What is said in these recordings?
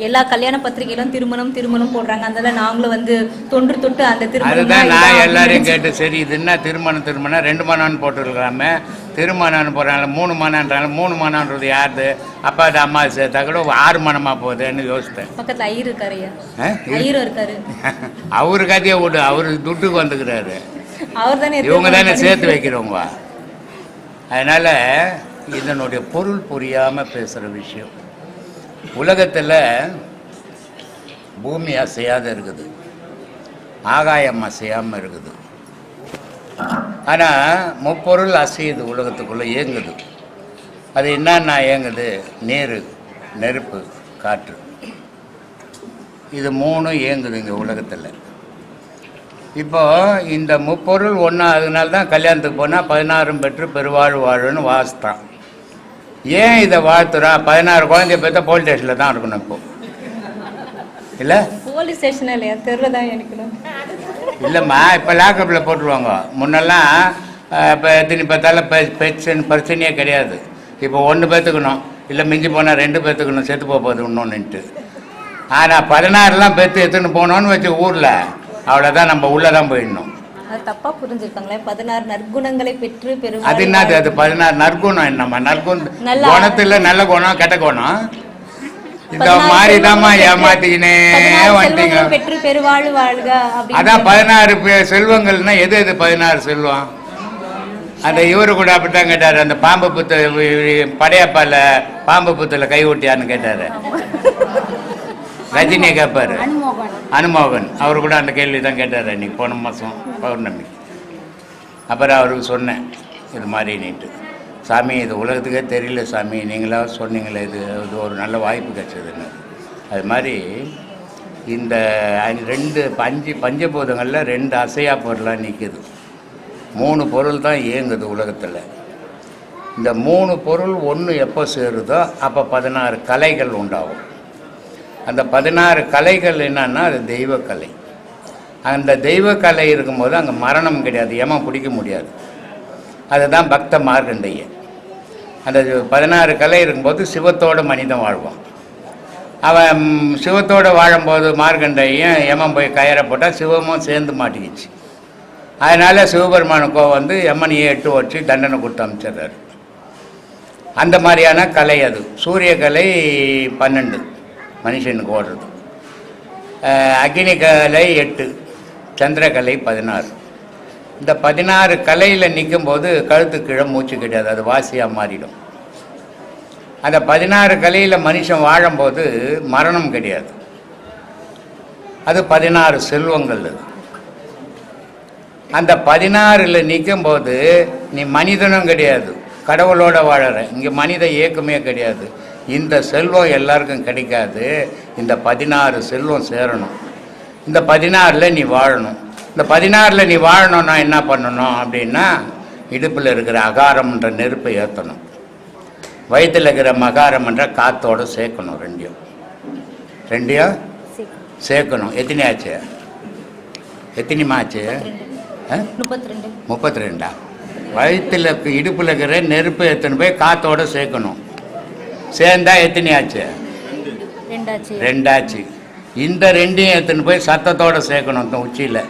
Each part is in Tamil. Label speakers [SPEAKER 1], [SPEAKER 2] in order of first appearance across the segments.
[SPEAKER 1] எல்லா கல்யாண பத்திரிகையிலும் திருமணம் திருமணம் போடுறாங்க. அதனால நாங்களும் வந்து தொன்று தொட்டு அந்த திருமணம்
[SPEAKER 2] நான் எல்லாரையும் கேட்டு சரி இது என்ன திருமணம் திருமணம் ரெண்டு மணம்னு போட்டுருக்கலாமே. திருமணம்னு போடுறாங்க மூணு மணம்ன்றாங்க மூணு மணம்ன்றது யாருது? அப்பா அது அம்மா சேர்த்தா கூட ஆறு மணமா போகுதுன்னு யோசித்தேன்.
[SPEAKER 1] பக்கத்துல ஐயர் இருக்காரு ஐயா.
[SPEAKER 2] ஆ?
[SPEAKER 1] ஐயரும் இருக்காரு.
[SPEAKER 2] அவரு கதையை விடு அவரு துட்டுக்கு வந்துக்கிறாரு.
[SPEAKER 1] அவர் தானே
[SPEAKER 2] இவங்க தானே சேர்த்து வைக்கிறவங்க. அதனால இதனுடைய பொருள் புரியாம பேசுற விஷயம். உலகத்தில் பூமி அசையாத இருக்குது. ஆகாயம் அசையாமல் இருக்குது. ஆனால் முப்பொருள் அசையுது உலகத்துக்குள்ளே இயங்குது. அது என்னன்னா இயங்குது? நீர் நெருப்பு காற்று. இது மூணும் இயங்குது இங்கே உலகத்தில். இப்போ இந்த முப்பொருள் ஒன்றா அதனால தான் கல்யாணத்துக்கு போனால் பதினாறும் பெற்று பெருவாழ் வாழுன்னு வாசித்தான். ஏன் இதை வாழ்த்துறான் பதினாறு குழந்தைய பெற்ற போலீஸ் ஸ்டேஷனில் தான் இருக்கணும் இப்போ. இல்லை?
[SPEAKER 1] போலீஸ் ஸ்டேஷன் இல்லையா? தெருவில் தான் இருக்கணும்
[SPEAKER 2] இல்லைம்மா இப்போ லாக்கப்பில் போட்டுருவாங்க. முன்னெல்லாம் இப்போ எத்தனை பார்த்தாலும் பெ பிரச்சனையே கிடையாது. இப்போ ஒன்று பேத்துக்கணும். இல்லை மிஞ்சி போனால் ரெண்டு பேத்துக்கணும். செத்து போக போகுது இன்னொன்னுட்டு ஆனால் பதினாறுலாம் பெற்று எடுத்துன்னு போனோன்னு வச்சு ஊரில். அவ்வளோதான் நம்ம உள்ளே தான் போயிடணும்.
[SPEAKER 1] அது தப்பா புரிஞ்சிருக்காங்களே. பதினாறு நற்குணங்களை பெற்று பெரும்
[SPEAKER 2] அது என்னது? அது பதினாறு நற்குணம் என்னம்மா? நற்குணம் குணத்துல நல்ல குணம் கெட்ட குணம்? இந்த மாதிரி தாம்மா ஏமாத்திக்கினே வந்துட்டீங்க
[SPEAKER 1] பெற்று பெருவாழ் வாழ்க
[SPEAKER 2] அதான் பதினாறு செல்வங்கள்னா எது எது பதினாறு செல்வம்? அந்த இவரு கூட அப்படித்தான் கேட்டாரு. அந்த பாம்பு புத்து படையப்பால பாம்பு புத்துல கை ஓட்டியான்னு கேட்டாரு. ரஜினியை கேட்பாரு அனுமோகன். அவர் கூட அந்த கேள்வி தான் கேட்டார் அன்னைக்கு போன மாதம் பௌர்ணமி. அப்புறம் அவருக்கு சொன்னேன் இது மாதிரி நீட்டு. சாமி இது உலகத்துக்கே தெரியல சாமி நீங்களாவது சொன்னீங்களே இது இது ஒரு நல்ல வாய்ப்பு கிடைச்சதுன்னு. அது மாதிரி இந்த ரெண்டு அஞ்சு பஞ்சபூதங்களில் ரெண்டு அசையா பொருளாக நிற்குது மூணு பொருள் தான் இயங்குது உலகத்தில். இந்த மூணு பொருள் ஒன்று எப்போ சேருதோ அப்போ பதினாறு கலைகள் உண்டாகும். அந்த பதினாறு கலைகள் என்னன்னா அது தெய்வக்கலை. அந்த தெய்வக்கலை இருக்கும்போது அங்கே மரணம் கிடையாது ஏமா பிடிக்க முடியாது. அதுதான் பக்த மார்க்கண்டையன். அந்த பதினாறு கலை இருக்கும்போது சிவத்தோட மனிதன் வாழ்வான். அவன் சிவத்தோடு சிவத்தோட வாழும்போது மார்கண்டையும் யமன் போய் கயரை போட்டால் சிவமும் சேர்ந்து மாட்டிக்கிச்சு. அதனால் சிவபெருமானுக்கோ வந்து யமனையே எட்டு வச்சு தண்டனை கொடுத்து அமைச்சிடுறாரு. அந்த மாதிரியான கலை அது. சூரிய கலை பன்னெண்டு. மனுஷனுக்கு ஓடுறது. அக்னி கலை எட்டு சந்திரகலை பதினாறு. இந்த பதினாறு கலையில் நிற்கும்போது கழுத்து கீழே மூச்சு கிடையாது அது வாசியாக மாறிடும். அந்த பதினாறு கலையில் மனுஷன் வாழும்போது மரணம் கிடையாது. அது பதினாறு செல்வங்கள் அது. அந்த பதினாறில் நிற்கும்போது நீ மனிதனும் கிடையாது கடவுளோட வாழற. இங்கே மனித இயக்கமே கிடையாது. இந்த செல்வம் எல்லாருக்கும் கிடைக்காது. இந்த பதினாறு செல்வம் சேரணும். இந்த பதினாறில் நீ வாழணும். இந்த பதினாறில் நீ வாழணும்னா என்ன பண்ணணும் அப்படின்னா இடுப்பில் இருக்கிற அகாரம்ன்ற நெருப்பை ஏற்றணும் வயிற்றில் இருக்கிற மகாரம்ன்ற காத்தோட சேர்க்கணும் ரெண்டையும். ரெண்டையும் சேர்க்கணும். எத்தனை ஆச்சு? எத்தனைமா ஆச்சு?
[SPEAKER 1] முப்பத்தி ரெண்டு
[SPEAKER 2] முப்பத்தி ரெண்டா வயிற்றில் இடுப்பில் இருக்கிற நெருப்பு எத்தனை போய் காத்தோட சேர்க்கணும். சேர்ந்தா எத்தனை ஆச்சு
[SPEAKER 1] ரெண்டாச்சு.
[SPEAKER 2] இந்த ரெண்டையும் எத்தனை போய் சத்தத்தோட சேர்க்கணும் இந்த உச்சியில்.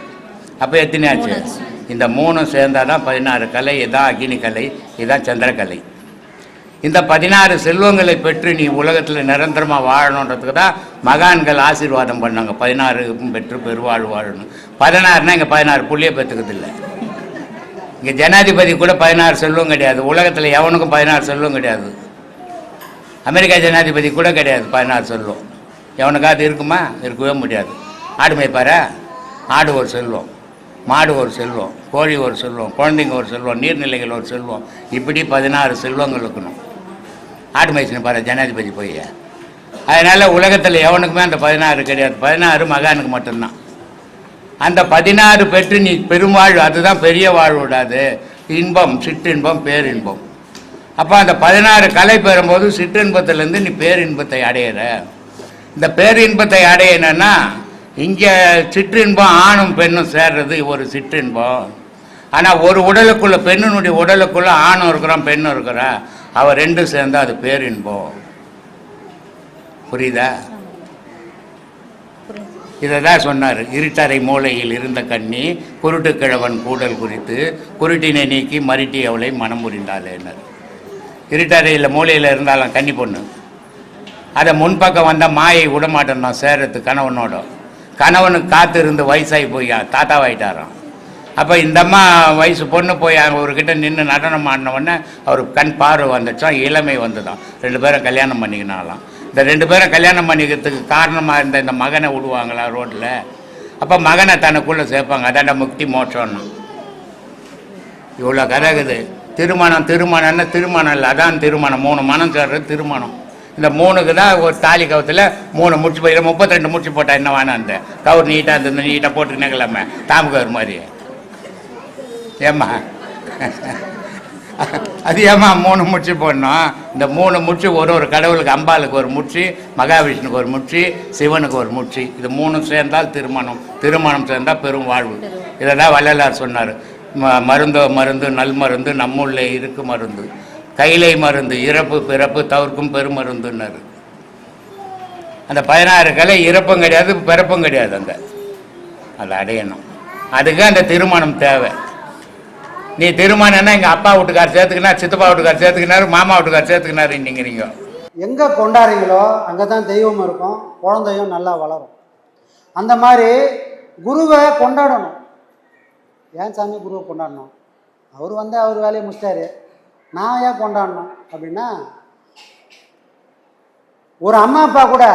[SPEAKER 2] அப்போ எத்தனை ஆச்சு
[SPEAKER 1] மூணாச்சு.
[SPEAKER 2] இந்த மூணும் சேர்ந்தாதான் பதினாறு கலை இதான் அக்னி கலை இதான் சந்திரகலை இந்த பதினாறு செல்வங்களை பெற்று நீ உலகத்தில் நிரந்தரமாக வாழணுன்றதுக்கு தான் மகான்கள் ஆசீர்வாதம் பண்ணாங்க. பதினாறு பெற்று பெருவாழ் வாழணும். பதினாறுனா இங்கே பதினாறு புள்ளிய பெற்றுக்கிறது இல்லை. இங்கே ஜனாதிபதி கூட பதினாறு செல்வம் கிடையாது. உலகத்தில் எவனுக்கும் பதினாறு செல்வம் கிடையாது. அமெரிக்கா ஜனாதிபதி கூட கிடையாது பதினாறு செல்வம் எவனுக்காவது இருக்குமா? இருக்கவே முடியாது. ஆடு மேய்ப்பாரா? ஆடு ஒரு செல்வம் மாடு ஒரு செல்வம் கோழி ஒரு செல்வம் குழந்தைங்க ஒரு செல்வம் நீர்நிலைகள் ஒரு செல்வம் இப்படி பதினாறு செல்வங்கள் இருக்கணும் ஆடு மேய்ச்சினு பாரு ஜனாதிபதி போய். அதனால் உலகத்தில் எவனுக்குமே அந்த பதினாறு கிடையாது. பதினாறு மகானுக்கு மட்டும்தான். அந்த பதினாறு பெற்று நீ பெருவாழ்வு அதுதான் பெரிய வாழ்வுடாது இன்பம் சிற்றின்பம் பேரின்பம். அப்போ அந்த பதினாறு கலை பெறும்போது சிற்றின்பத்திலேருந்து நீ பேரின்பத்தை அடையிற. இந்த பேரின்பத்தை அடையணும்னா இங்கே சிற்றின்பம் ஆணும் பெண்ணும் சேர்றது ஒரு சிற்றின்பம். ஆனால் ஒரு உடலுக்குள்ள பெண்ணினுடைய உடலுக்குள்ள ஆணும் இருக்கிறான் பெண்ணும் இருக்கிறா அவள் ரெண்டும் சேர்ந்தா அது பேரின்பம். புரியுதா? இதை தான் சொன்னார். இருட்டறை மூலையில் இருந்த கண்ணி குருட்டு கிழவன் கூடல் குறித்து குருட்டினை நீக்கி மருட்டி அவளை மனம் புரிந்தாளேனர் இருட்டறையில் மூலையில் இருந்தாலும் கன்னி பொண்ணு. அதை முன்பக்கம் வந்தால் மாயை விடமாட்டேன் நான் சேரத்து கணவனோட. கணவனுக்கு காத்து இருந்து வயசாகி போய் தாத்தாவாயிட்டாராம். அப்போ இந்த அம்மா வயசு பொண்ணு போய் அவர்கிட்ட நின்று நடனம் ஆடினவுடனே அவர் கண் பார்வை வந்துச்சோம் இளமை வந்துதான். ரெண்டு பேரும் கல்யாணம் பண்ணிக்கினாலாம். இந்த ரெண்டு பேரும் கல்யாணம் பண்ணிக்கிறதுக்கு காரணமாக இருந்த இந்த மகனை விடுவாங்களா ரோட்டில் அப்போ மகனை தனக்குள்ளே சேர்ப்பாங்க. அதாண்ட முக்தி மோட்சம்னா. இவ்வளோ கதை இருக்குது திருமணம் திருமணம்னு திருமணம் இல்லை. அதான் திருமணம். மூணு மனம் சேர்றது திருமணம். இந்த மூணுக்கு தான் ஒரு தாலி கவுத்தில் மூணு முடிச்சு போயிடும் முப்பத்தெண்டு முடிச்சு போட்டால் என்ன வேணாம் அந்த? கவுர் நீட்டாக இருந்தது நீட்டாக போட்டு நிகழாம தாமுகவர் மாதிரி. ஏம்மா? அது ஏம்மா மூணு முடிச்சு போடணும்? இந்த மூணு முடிச்சு ஒரு ஒரு கடவுளுக்கு அம்பாளுக்கு ஒரு முடிச்சு மகாவிஷ்ணுக்கு ஒரு முடிச்சு சிவனுக்கு ஒரு முடிச்சு. இது மூணு சேர்ந்தால் திருமணம். திருமணம் சேர்ந்தால் பெரும் வாழ்வு. இதை தான் வள்ளலார் சொன்னார். ம மருந்தோ மருந்து நல் மருந்து நம்முள்ளே இருக்கு மருந்து. கைலை மருந்து இறப்பு பிறப்பு தவிர்க்கும் பெருமருந்துன்னாரு. அந்த பதினாறு கலை இறப்பும் கிடையாது பிறப்பும் கிடையாது அங்கே அதை அடையணும். அதுக்கு அந்த திருமணம் தேவை. நீ திருமணம்னா எங்கள் அப்பா வீட்டுக்கார் சேர்த்துக்கினார் சித்தப்பா வீட்டுக்கார் சேர்த்துக்கினாரு மாமா வீட்டுக்கார் சேர்த்துக்கினாரு நீங்க
[SPEAKER 3] எங்கே கொண்டாடுறீங்களோ அங்கே தான் தெய்வம் இருக்கும் குழந்தையும் நல்லா வளரும். அந்த மாதிரி குருவை கொண்டாடணும். ஏன் சாமி குருவை கொண்டாடணும்? அவர் வந்து அவர் வேலையை முடிச்சிட்டாரு. நான் ஏன் கொண்டாடணும் அப்படின்னா ஒரு அம்மா அப்பா கூட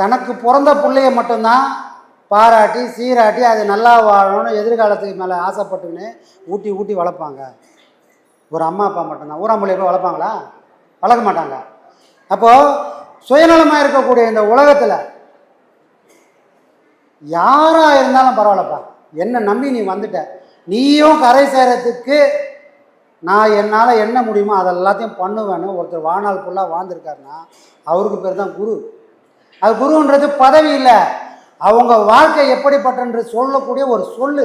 [SPEAKER 3] தனக்கு பிறந்த பிள்ளைய மட்டும்தான் பாராட்டி சீராட்டி அது நல்லா வாழணும்னு எதிர்காலத்துக்கு மேலே ஆசைப்பட்டுன்னு ஊட்டி ஊட்டி வளர்ப்பாங்க. ஒரு அம்மா அப்பா மட்டும்தான். ஊராம்புள்ளைய போய் வளர்ப்பாங்களா? வளர்க்க மாட்டாங்க. அப்போது சுயநலமாக இருக்கக்கூடிய இந்த உலகத்தில் யாராக இருந்தாலும் பரவாயில்லப்பா. என்னை நம்பி நீ வந்துட்ட. நீயும் கரை சேரத்துக்கு நான் என்னால் என்ன முடியுமோ அதெல்லாத்தையும் பண்ணுவேன்னு ஒருத்தர் வாழ்நாள் ஃபுல்லாக வாழ்ந்துருக்காருன்னா அவருக்கு பேர் தான் குரு. அது குருன்றது பதவி இல்லை. அவங்க வாழ்க்கை எப்படிப்பட்டன்று சொல்லக்கூடிய ஒரு சொல்லு.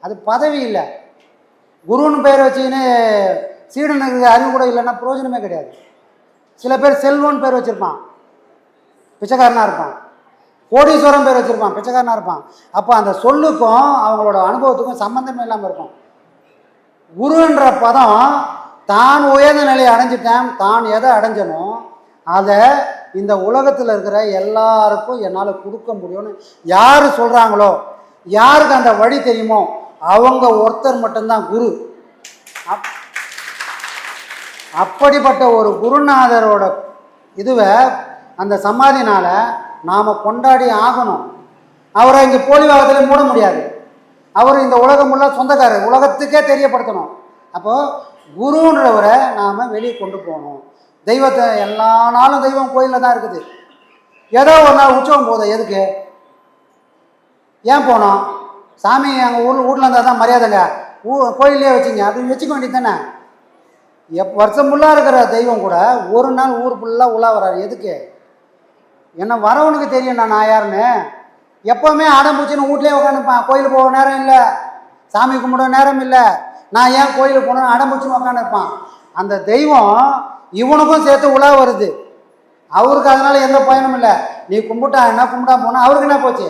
[SPEAKER 3] அது பதவி இல்லை. குருன்னு பேர் வச்சுக்கின்னு சீடனுக்கு அறிவு கூட இல்லைன்னா பிரயோஜனமே கிடையாது. சில பேர் செல்வன் பேர் வச்சுருப்பான். பிச்சைக்காரனாக இருப்பான். கோடீஸ்வரம் பேர் வச்சுருப்பான் பிச்சைக்காரனாக இருப்பான். அப்போ அந்த சொல்லுக்கும் அவங்களோட அனுபவத்துக்கும் சம்மந்தமே இல்லாமல் இருக்கும். குருன்ற பதம் தான் உயர்ந்த நிலையை அடைஞ்சிட்டேன் தான் எதை அடைஞ்சனோ அதை இந்த உலகத்தில் இருக்கிற எல்லாருக்கும் என்னால் கொடுக்க முடியும்னு யார் சொல்கிறாங்களோ யாருக்கு அந்த வழி தெரியுமோ அவங்க ஒருத்தர் மட்டும்தான் குரு. அப் அப்படிப்பட்ட ஒரு குருநாதரோட இதுவை அந்த சமாதினால் நாம் கொண்டாடி ஆகணும். அவரை இங்கே போலிவாகத்தில் மூட முடியாது. அவர் இந்த உலகம் உள்ள சொந்தக்காரர். உலகத்துக்கே தெரியப்படுத்தணும். அப்போது குருன்றவரை நாம் வெளியே கொண்டு போகணும். தெய்வத்தை எல்லா நாளும் தெய்வம் கோயிலில் தான் இருக்குது. ஏதோ ஒரு நாள் உற்சவம் போதும் எதுக்கு? ஏன் போனோம்? சாமி எங்கள் ஊரில் வீட்டில் இருந்தால் தான் மரியாதைங்க ஊ கோயிலே வச்சுங்க. அப்படின்னு வச்சுக்க வேண்டியது தானே? எப் வருஷம் ஃபுல்லாக இருக்கிற தெய்வம் கூட ஒரு நாள் ஊர் ஃபுல்லாக உலா வர்றாரு எதுக்கு? என்ன வரவனுக்கு தெரியும் நான் யாருன்னு? எப்போவுமே அடம்பூச்சின்னு வீட்லேயே உட்காந்துப்பான் கோயிலுக்கு போக நேரம் இல்லை. சாமி கும்பிட நேரம் இல்லை. நான் ஏன் கோயிலுக்கு போகணும்னு அடம்பூச்சின்னு உட்காந்துருப்பான்? அந்த தெய்வம் இவனுக்கும் சேர்த்து உலா வருது. அவருக்கு அதனால் எந்த பயனும் இல்லை. நீ கும்பிட்டா என்ன கும்பிட்டா போனால் அவருக்கு என்ன போச்சு?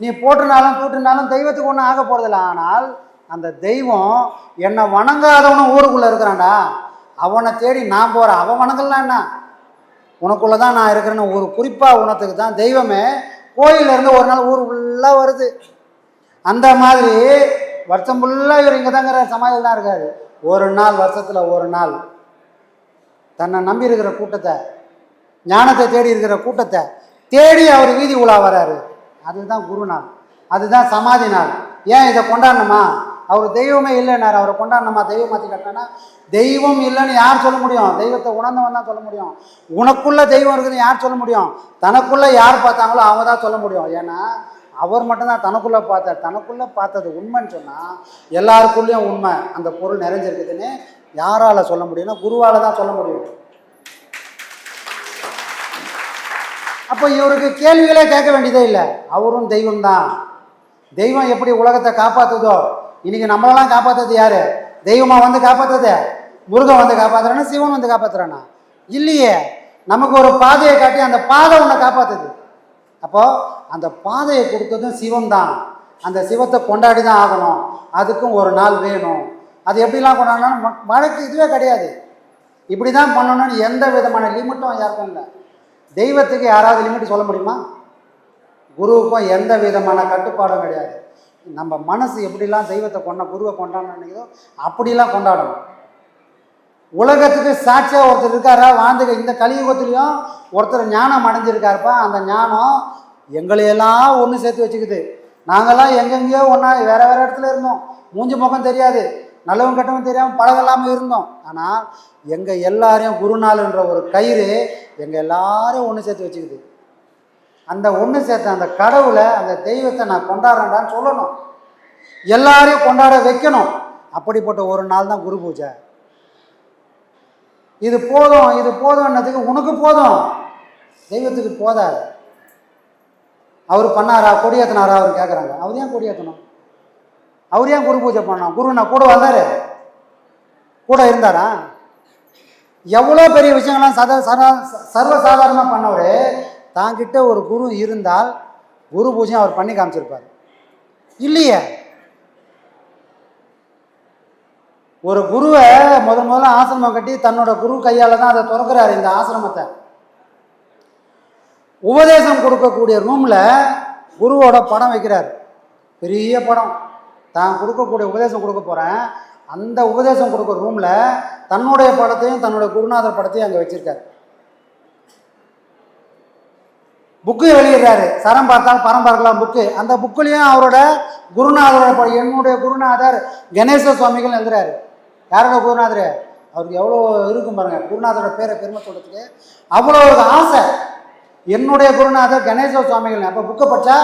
[SPEAKER 3] நீ போட்டுனாலும் தூட்டுனாலும் தெய்வத்துக்கு ஒன்றும் ஆக போகிறதில்ல ஆனால் அந்த தெய்வம் என்னை வணங்காதவனும் ஊருக்குள்ளே இருக்கிறான்டா. அவனை தேடி நான் போகிறேன் அவன் வணங்கலாம் என்ன? உனக்குள்ளே தான் நான் இருக்கிறேன்னு ஒரு குறிப்பாக உணத்துக்கு தான் தெய்வமே கோயிலேருந்து ஒரு நாள் ஊர் ஃபுல்லாக வருது. அந்த மாதிரி வருஷம் ஃபுல்லாக இவர் இங்கே தாங்கிற சமாதியில் தான் இருக்காரு. ஒரு நாள் வருஷத்தில் ஒரு நாள். தன்னை நம்பி இருக்கிற கூட்டத்தை ஞானத்தை தேடி இருக்கிற கூட்டத்தை தேடி அவர் வீதி உலா வராரு. அதுதான் குரு நாள். அதுதான் சமாதி நாள். ஏன் இதை கொண்டாடணுமா? அவர் தெய்வமே இல்லைன்னாரு அவரை கொண்டாடணுமா? தெய்வம் மாற்றி கட்டினா தெய்வம் இல்லைன்னு யார் சொல்ல முடியும்? தெய்வத்தை உணர்ந்தவன் தான் சொல்ல முடியும். உனக்குள்ள தெய்வம் இருக்குதுன்னு யார் சொல்ல முடியும்? தனக்குள்ள யார் பார்த்தாங்களோ அவங்க தான் சொல்ல முடியும். ஏன்னா அவர் மட்டும்தான் தனக்குள்ள பார்த்தார். தனக்குள்ள பார்த்தது உண்மைன்னு சொன்னால் எல்லாருக்குள்ளேயும் உண்மை. அந்த பொருள் நிறைஞ்சிருக்குதுன்னு யாரால சொல்ல முடியும்னா குருவால தான் சொல்ல முடியும். அப்போ இவருக்கு கேள்விகளே கேட்க வேண்டியதே இல்லை. அவரும் தெய்வம் தான். தெய்வம் எப்படி உலகத்தை காப்பாத்துதோ? இன்னைக்கு நம்மளெல்லாம் காப்பாத்துறது யாரு? தெய்வமா வந்து காப்பாத்துது முருகன் வந்து காப்பாத்துறானா சிவன் வந்து காப்பாத்துறானா? இல்லையே. நமக்கு ஒரு பாதையை காட்டி அந்த பாதை உன்னை காப்பாத்துது. அப்போ அந்த பாதையை கொடுத்ததும் சிவம் தான் அந்த சிவத்தை கொண்டாடி தான் ஆகணும். அதுக்கும் ஒரு நாள் வேணும். அது எப்படிலாம் கொண்டாடணும் ம- வழக்கு இதுவே கிடையாது. இப்படி தான் பண்ணணும்னு எந்த விதமான லிமிட்டும் யாருக்கும் இல்லை. தெய்வத்துக்கு யாராவது லிமிட் சொல்ல முடியுமா? குருவுக்கும் எந்த விதமான கட்டுப்பாடும் கிடையாது. நம்ம மனசு எப்படிலாம் தெய்வத்தை கொண்டா குருவை கொண்டாடணும் நினைக்குதோ அப்படிலாம் கொண்டாடணும். உலகத்துக்கு சாட்சியாக ஒருத்தர் இருக்காரா? வாழ்ந்துக்க இந்த கலியுகத்துலேயும் ஒருத்தர் ஞானம் அடைஞ்சிருக்காருப்பா. அந்த ஞானம் எங்களையெல்லாம் ஒன்று சேர்த்து வச்சுக்குது. நாங்கள்லாம் எங்கெங்கேயோ ஒன்றா வேறு வேறு இடத்துல இருந்தோம். மூஞ்சி முகம் தெரியாது. நல்லவன் கெட்டவன் தெரியாமல் பழகலாமல் இருந்தோம். ஆனால் எங்கள் எல்லாரையும் குருநாளுன்ற ஒரு கயிறு எங்கள் எல்லாரையும் ஒன்று சேர்த்து வச்சுக்குது. அந்த ஒன்று சேர்த்த அந்த கடவுளை அந்த தெய்வத்தை நான் கொண்டாடுறேன்டான்னு சொல்லணும். எல்லாரையும் கொண்டாட வைக்கணும். அப்படிப்பட்ட ஒரு நாள் தான் குரு பூஜை. இது போதும் இது போதும்னதுக்கு உனக்கு போதும். தெய்வத்துக்கு போதாது. அவர் பண்ணாரா? கொடியேற்றினாரா அவர் கேட்குறாங்க அவர் ஏன் கொடியேற்றணும் அவர் ஏன் குரு பூஜை பண்ணோம் குரு நான் கூட வந்தார். கூட இருந்தாரா? எவ்வளோ பெரிய விஷயங்கள்லாம் சத சர சர்வசாதாரணமாக பண்ணவர். தாங்கிட்ட ஒரு குரு இருந்தால் குரு பூஜையும் அவர் பண்ணி காமிச்சிருப்பார். இல்லையே? ஒரு குருவை முத முதல்ல ஆசிரமம் கட்டி தன்னோட குரு கையால் தான் அதை திறக்கிறாரு இந்த ஆசிரமத்தை. உபதேசம் கொடுக்கக்கூடிய ரூமில் குருவோட படம் வைக்கிறார். பெரிய படம். தான் கொடுக்கக்கூடிய உபதேசம் கொடுக்க போகிறேன் அந்த உபதேசம் கொடுக்குற ரூமில் தன்னுடைய படத்தையும் தன்னுடைய குருநாதர் படத்தையும் அங்கே வச்சிருக்காரு. புக்கு வெளியிடுறாரு. சரம் பார்த்தால் பரம் பார்க்கலாம் புக்கு அந்த புக்குலேயும் அவரோட குருநாதரோட படம் என்னுடைய குருநாதர் கணேச சுவாமிகள் எழுதுறாரு. யாரோட குருநாதர்? அவருக்கு எவ்வளோ இருக்கும் பாருங்க. குருநாதரோட பேரை பெருமை சொல்கிறதுக்கு அவ்வளோ ஒரு ஆசை. என்னுடைய குருநாதர் கணேச சுவாமிகள் அப்போ புக்கை படித்தா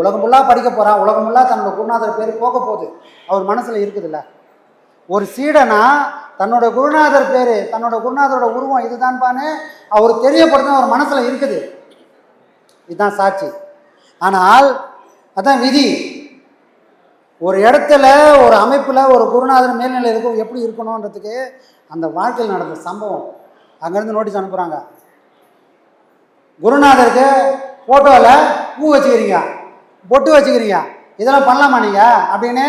[SPEAKER 3] உலகம் ஃபுல்லாக படிக்க போகிறான் உலகம் ஃபுல்லாக தன்னோட குருநாதர் பேர் போக போகுது. அவர் மனசில் இருக்குதுல்ல. ஒரு சீடனா தன்னோட குருநாதர் பேர் தன்னோட குருநாதரோட உருவம் இதுதான்பான்னு அவர் தெரியப்படுத்த அவர் மனசில் இருக்குது. இதுதான் சாட்சி. ஆனால் அதான் விதி. ஒரு இடத்துல ஒரு அமைப்பில் ஒரு குருநாதர் மேல்நிலை இருக்கும் எப்படி இருக்கணுன்றதுக்கு அந்த வாழ்க்கையில் நடந்த சம்பவம். அங்கேருந்து நோட்டீஸ் அனுப்புகிறாங்க குருநாதருக்கு ஃபோட்டோவில் பூ வச்சுக்கிறீங்க. பொட்டு வச்சுக்கிறீங்க. இதெல்லாம் பண்ணலாமா நீங்கள் அப்படின்னு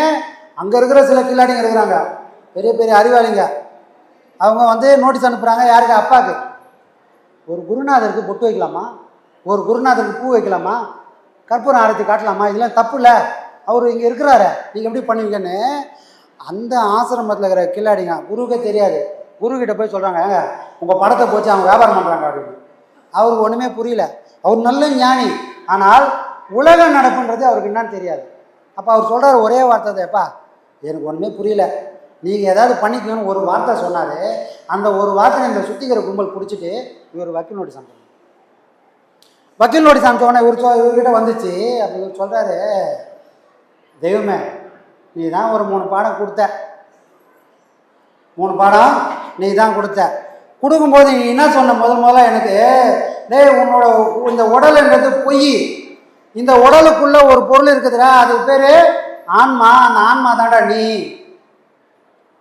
[SPEAKER 3] அங்கே இருக்கிற சில கில்லாடிங்க இருக்கிறாங்க. பெரிய பெரிய அறிவாளிங்க. அவங்க வந்து நோட்டீஸ் அனுப்புகிறாங்க யாருக்கு? அப்பாவுக்கு ஒரு குருநாதருக்கு பொட்டு வைக்கலாமா? ஒரு குருநாதருக்கு பூ வைக்கலாமா? கற்பூரம் ஆரத்தி காட்டலாமா? இதெல்லாம் தப்பு இல்லை. அவர் இங்கே இருக்கிறாரு. நீங்கள் எப்படி பண்ணுவீங்கன்னு அந்த ஆசிரமத்தில் இருக்கிற கில்லாடிங்க குருவுக்கே தெரியாது. குருக்கிட்ட போய் சொல்கிறாங்க ஏங்க உங்கள் படத்தை போச்சு அவங்க வியாபாரம் பண்ணுறாங்க அப்படின்னு. அவருக்கு ஒன்றுமே புரியல. அவர் நல்ல ஞானி. ஆனால் உலக நடப்புன்றது அவருக்கு என்னன்னு தெரியாது. அப்போ அவர் சொல்கிறார் ஒரே வார்த்தை தான்ப்பா எனக்கு ஒன்றுமே புரியல. நீங்கள் ஏதாவது பண்ணிக்கணும்னு ஒரு வார்த்தை சொன்னார். அந்த ஒரு வார்த்தை இந்த சுத்திக்கிற கும்பல் பிடிச்சிட்டு இவர் வக்கீல் நோட்டீஸ் அனுப்புறாரு வக்கீல் நோட்டீஸ் அனுப்பிச்ச இவர் சொ இவர்கிட்ட வந்துச்சு. அப்படி இவர் சொல்கிறாரு தெய்வமே நீ தான் ஒரு மூணு பாடம் கொடுத்த. மூணு பாடம் நீ தான் கொடுத்த. கொடுக்கும்போது நீ என்ன சொன்ன? முதல் முதல்ல எனக்கு டேய் உன்னோட இந்த உடல்ன்றது பொய். இந்த உடலுக்குள்ள ஒரு பொருள் இருக்குதுடா அது பேர் ஆன்மா. அந்த ஆன்மா தான்டா நீ.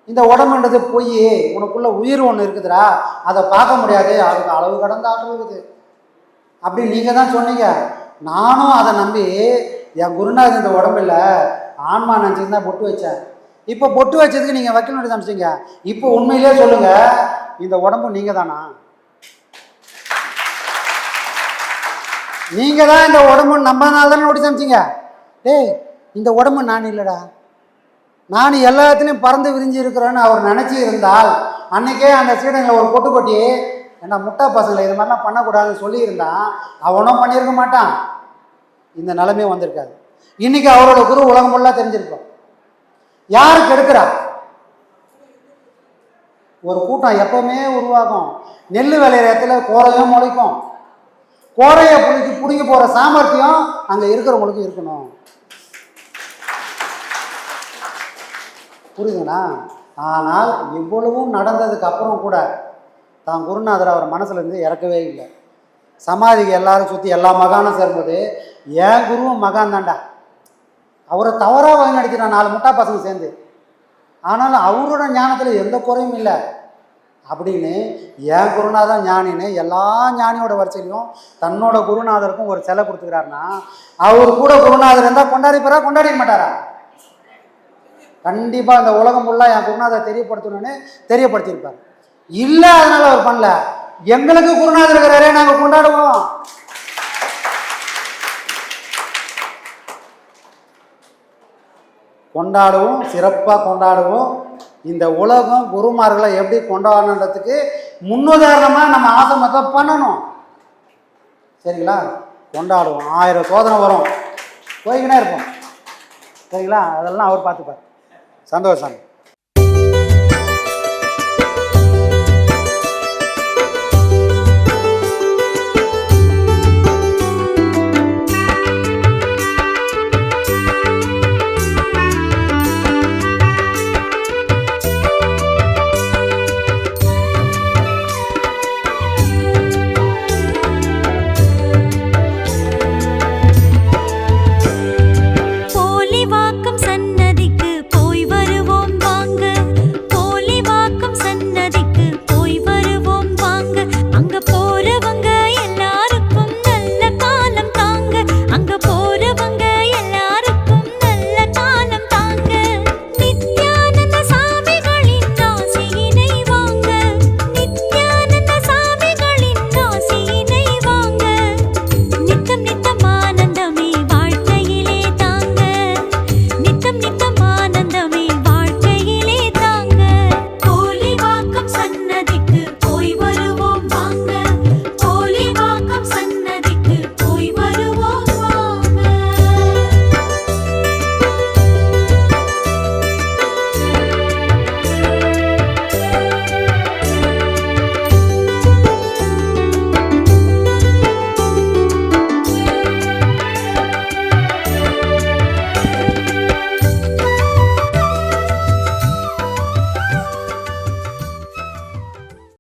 [SPEAKER 3] இந்த உடம்புன்றது பொய். உனக்குள்ள உயிர் ஒன்று இருக்குதுடா. அதை பார்க்க முடியாது. அதுக்கு அளவு கடந்த ஆற்றல் இருக்குது. அப்படி நீங்கள் தான் சொன்னீங்க. நானும் அதை நம்பி என் குருநாதர் இந்த உடம்பில் ஆன்மா நினச்சிருந்தா பொட்டு வச்சேன். இப்போ பொட்டு வச்சதுக்கு நீங்கள் வக்கீல் நோட்டீஸ் அனுப்பிச்சிங்க இப்போ உண்மையிலே சொல்லுங்கள் இந்த உடம்பு நீங்கள் தானா நீங்கள் தான் இந்த உடம்பு நம்பனால தானே நோட்டீஸ் அனுப்பிச்சிங்க டேய் இந்த உடம்பு நான் இல்லைடா. நான் எல்லாத்துலேயும் பறந்து விரிஞ்சு இருக்கிறேன்னு அவர் நினச்சி இருந்தால் அன்னைக்கே அந்த சீடங்களை ஒரு பொட்டு கொட்டி ஏன்னா முட்டா பசங்களை இது மாதிரிலாம் பண்ணக்கூடாதுன்னு சொல்லியிருந்தான் அவனும் பண்ணியிருக்க மாட்டான். இந்த நிலைமையும் வந்திருக்காது. இன்னைக்கு அவரோட குரு உலகம் ஃபுல்லாக தெரிஞ்சிருக்கோம். யாருக்கு கெடுக்கிறா ஒரு கூட்டம் எப்பவுமே உருவாகும். நெல் விளையிற இடத்துல கோரையும் முளைக்கும். கோரையை புடிக்கி பிடுங்கி போகிற சாமர்த்தியம் அங்கே இருக்கிறவங்களுக்கு இருக்கணும். புரியுதுண்ணா ஆனால் இவ்வளவும் நடந்ததுக்கு அப்புறம் கூட தான் குருநாதர் அவர் மனசுலேருந்து இறக்கவே இல்லை. சமாதிக்கு எல்லாரும் சுற்றி எல்லா மகானும் சேர்ந்தது. என் குருவும் மகான் தாண்டா அவரை தவறாக வழி நடிக்கிறான் நாலு முட்டா பசங்க சேர்ந்து. ஆனாலும் அவரோட ஞானத்தில் எந்த குறையும் இல்லை. அப்படின்னு என் குருநாதன் ஞானின்னு எல்லா ஞானியோட வரிசையிலையும் தன்னோட குருநாதருக்கும் ஒரு சிலை கொடுத்துக்கிறாருன்னா அவர் கூட குருநாதர் இருந்தால் கொண்டாடிப்பாரா கொண்டாடிக்க மாட்டாரா? கண்டிப்பாக இந்த உலகம் ஃபுல்லாக என் குருநாதர் தெரியப்படுத்தணும்னு தெரியப்படுத்தியிருப்பார். இல்லை அதனால அவர் பண்ணல. எங்களுக்கு குருநாதர் இருக்கிறாரே நாங்கள் கொண்டாடுவோம். கொண்டாடுவோம் சிறப்பாக கொண்டாடுவோம். இந்த உலகம் குருமார்களை எப்படி கொண்டாடணுன்றதுக்கு முன்னுதாரணமாக நம்ம ஆசிரமத்தை பண்ணணும். சரிங்களா? கொண்டாடுவோம். ஆயிரம் சோதனை வரும். போய்கினே இருப்போம். சரிங்களா? அதெல்லாம் அவர் பார்த்துப்பார். சந்தோஷம்.